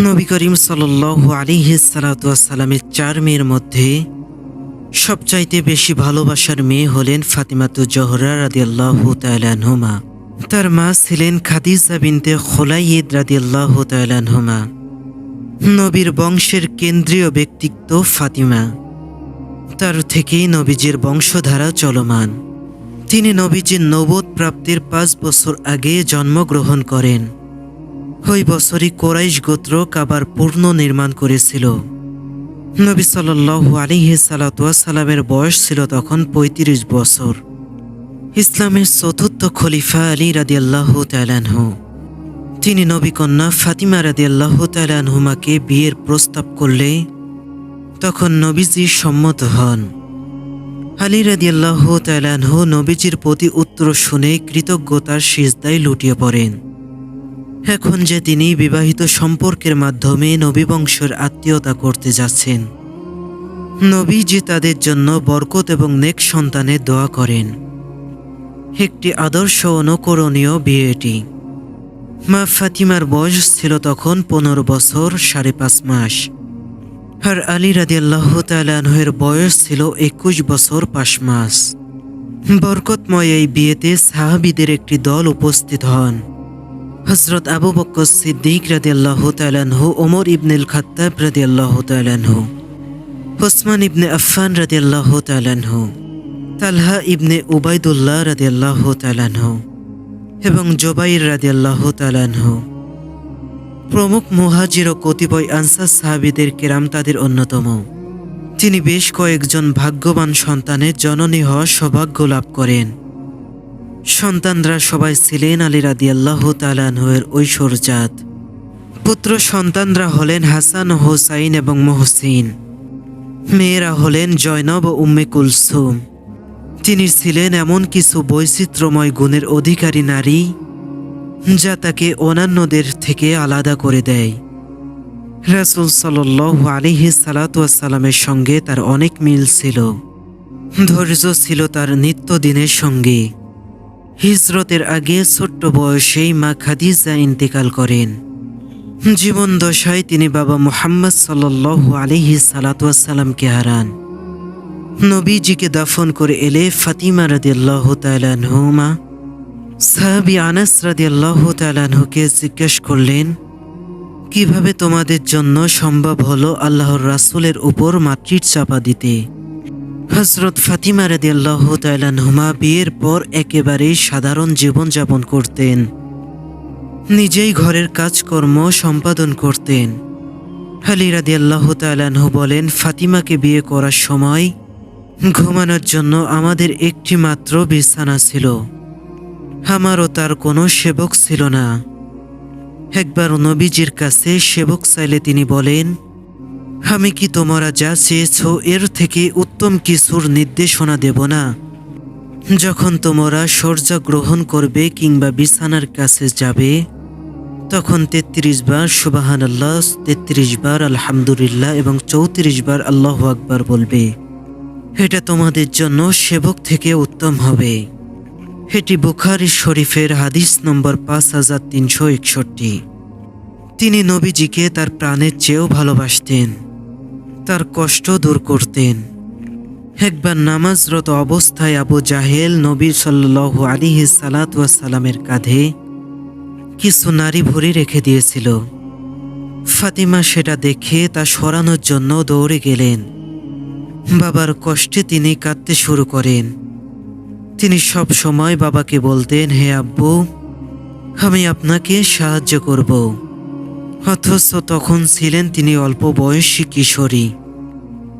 নবী করিম সাল আলিহি সালাতামের চার মেয়ের মধ্যে সবচাইতে বেশি ভালোবাসার মেয়ে হলেন ফাতিমাতু জহরা রাদি আল্লাহ তালানহুমা তার মা ছিলেন খাদিজা বিনতে খোলাইদ রাদি আল্লাহ তালানহুমা নবীর বংশের কেন্দ্রীয় ব্যক্তিত্ব ফাতিমা। তার থেকেই নবীজির বংশধারা চলমান। তিনি নবীজির নবদ প্রাপ্তির পাঁচ বছর আগে জন্মগ্রহণ করেন। ওই বছরই কোরাইশ গোত্র কাবার পূর্ণ নির্মাণ করেছিল। নবী সাল্লু আলিহি সালামের বয়স ছিল তখন ৩৫ বছর। ইসলামের চতুর্থ খলিফা আলী রাদি আল্লাহ তালানহু তিনি নবী কন্যা ফাতিমা রাদি আল্লাহ তালানহুমাকে বিয়ের প্রস্তাব করলে তখন নবীজি সম্মত হন। আলী রাদি আল্লাহ তালানহু নবীজির প্রতি উত্তর শুনে কৃতজ্ঞতার সিজদায় লুটিয়ে পড়েন। এখন যে তিনি বিবাহিত সম্পর্কের মাধ্যমে নবী বংশের আত্মীয়তা করতে যাচ্ছেন, নবীজি তাদের জন্য বরকত এবং নেক সন্তানের দোয়া করেন। একটি আদর্শ অনুকরণীয় বিয়েটি মা ফাতিমার বয়স ছিল তখন পনেরো বছর, সাড়ে পাঁচ মাস। আর আলী রাদি আল্লাহ তালানহের বয়স ছিল একুশ বছর, পাঁচ মাস। বরকতময় এই বিয়েতে সাহাবিদের একটি দল উপস্থিত হন। হজরত আবু বক্কর সিদ্দিক রাদি আল্লাহ তালানহু ওমর ইবনুল খাত্তাব রাদি আল্লাহ তালানহু ওসমান ইবনে আফফান রাদি আল্লাহ তালানহু তালহা ইবনে উবাইদুল্লাহ রাদি আল্লাহ তালানহু এবং জোবাইর রাদি আল্লাহ তালানহু প্রমুখ মুহাজির ও কতিপয় আনসার সাহাবিদের কেরাম তাদের অন্যতম। তিনি বেশ কয়েকজন ভাগ্যবান সন্তানের জননী হওয়া সৌভাগ্য লাভ করেন। সন্তানরা সবাই ছিলেন আলী রাদি আল্লাহ তালানহের ঐশ্বরজাত পুত্র সন্তানরা হলেন হাসান, হোসাইন এবং মহসিন। মেয়েরা হলেন জয়নব ও উম্মে কুলসুম। তিনি ছিলেন এমন কিছু বৈচিত্র্যময় গুণের অধিকারী নারী, যা তাকে অন্যান্যদের থেকে আলাদা করে দেয়। রাসুল সাল আলিহি সালাতামের সঙ্গে তার অনেক মিল ছিল। ধৈর্য ছিল তার নিত্যদিনের সঙ্গী। হিজরতের আগে ছোট্ট বয়সেই মা খাদিজা ইন্তেকাল করেন। জীবন দশায় তিনি বাবা মোহাম্মদ সাল্লাহ আলিহি সালাতামকে হারান। নবীজিকে দাফন করে এলে ফাতিমা রাদিয়াল্লাহ তালানহুমা সাহাবি আনাস রাদিয়াল্লাহ তালানহুকে জিজ্ঞেস করলেন, কীভাবে তোমাদের জন্য সম্ভব হলো আল্লাহর রাসুলের উপর মাতৃর চাপা দিতে? হজরত ফাতিমা রাদিয়াল্লাহ তালানহুমা বিয়ের পর একেবারেই সাধারণ জীবনযাপন করতেন। নিজেই ঘরের কাজকর্ম সম্পাদন করতেন। আলী রাদিয়াল্লাহ তালানহু বলেন, ফাতিমাকে বিয়ে করার সময় ঘুমানোর জন্য আমাদের একটি মাত্র বিছানা ছিল। আমারও তার কোনো সেবক ছিল না। একবার নবীজির কাছে সেবক চাইলে তিনি বলেন আমি কি তোমরা যা চেয়েছ এর থেকে উত্তম কিছুর নির্দেশনা দেব না? যখন তোমরা সর্যা গ্রহণ করবে কিংবা বিছানার কাছে যাবে, তখন তেত্রিশ বার সুবাহান আল্লাহ তেত্রিশ বার আলহামদুলিল্লাহ এবং চৌত্রিশ বার আল্লাহ আকবার বলবে, এটা তোমাদের জন্য সেবক থেকে উত্তম হবে। এটি বুখারি শরীফের হাদিস নম্বর পাঁচ হাজার তিনশো একষট্টি। তিনি নবীজিকে তার প্রাণের চেয়েও ভালোবাসতেন। তার কষ্ট দূর করতেন। একবার নামাজরত অবস্থায় আবু জাহেল নবী সাল্লাহ আলিহি সালাতামের কাঁধে কিছু নারী ভরি রেখে দিয়েছিল। ফাতিমা সেটা দেখে তা সরানোর জন্য দৌড়ে গেলেন। বাবার কষ্টে তিনি কাঁদতে শুরু করেন। তিনি সব সময় বাবাকে বলতেন, হে আব্বু, আমি আপনাকে সাহায্য করব। অথচ তখন ছিলেন তিনি অল্প বয়সী কিশোরী।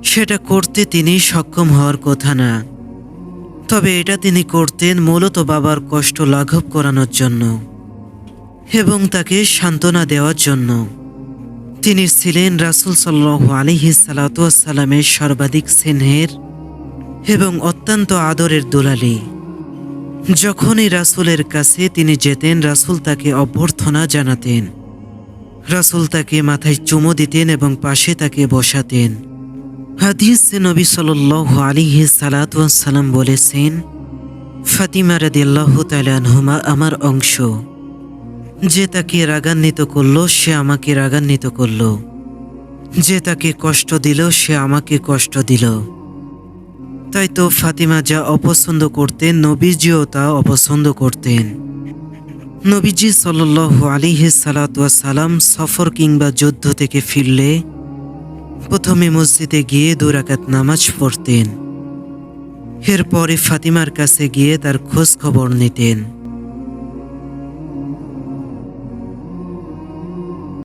সেটা করতে তিনি সক্ষম হওয়ার কথা না। তবে এটা তিনি করতেন মূলত বাবার কষ্ট লাঘব করানোর জন্য এবং তাকে সান্ত্বনা দেওয়ার জন্য। তিনি ছিলেন রাসুল সাল্লাহ আলিহি সালাতামের সর্বাধিক স্নেহের এবং অত্যন্ত আদরের দোলালি। যখনই রাসুলের কাছে তিনি যেতেন, রাসুল তাকে অভ্যর্থনা জানাতেন। রাসুল তাকে মাথায় চুমো দিতেন এবং পাশে তাকে বসাতেন। হাদিস নবী সাল আলিহি সালাতাম বলেছেন, ফাতিমা রাদিল্লাহ তালানহুমা আমার অংশ। যে তাকে রাগান্বিত করল, সে আমাকে রাগান্বিত করল। যে তাকে কষ্ট দিল, সে আমাকে কষ্ট দিল। তাই তো ফাতিমা যা অপছন্দ করতেন, নবীজিও তা অপছন্দ করতেন। নবীজি সাল আলিহি সালাম সফর কিংবা যুদ্ধ থেকে ফিরলে প্রথমে মসজিদে গিয়ে দুরাকাত নামাজ পড়তেন। এরপরে ফাতিমার কাছে গিয়ে তার খোঁজ খবর নিতেন।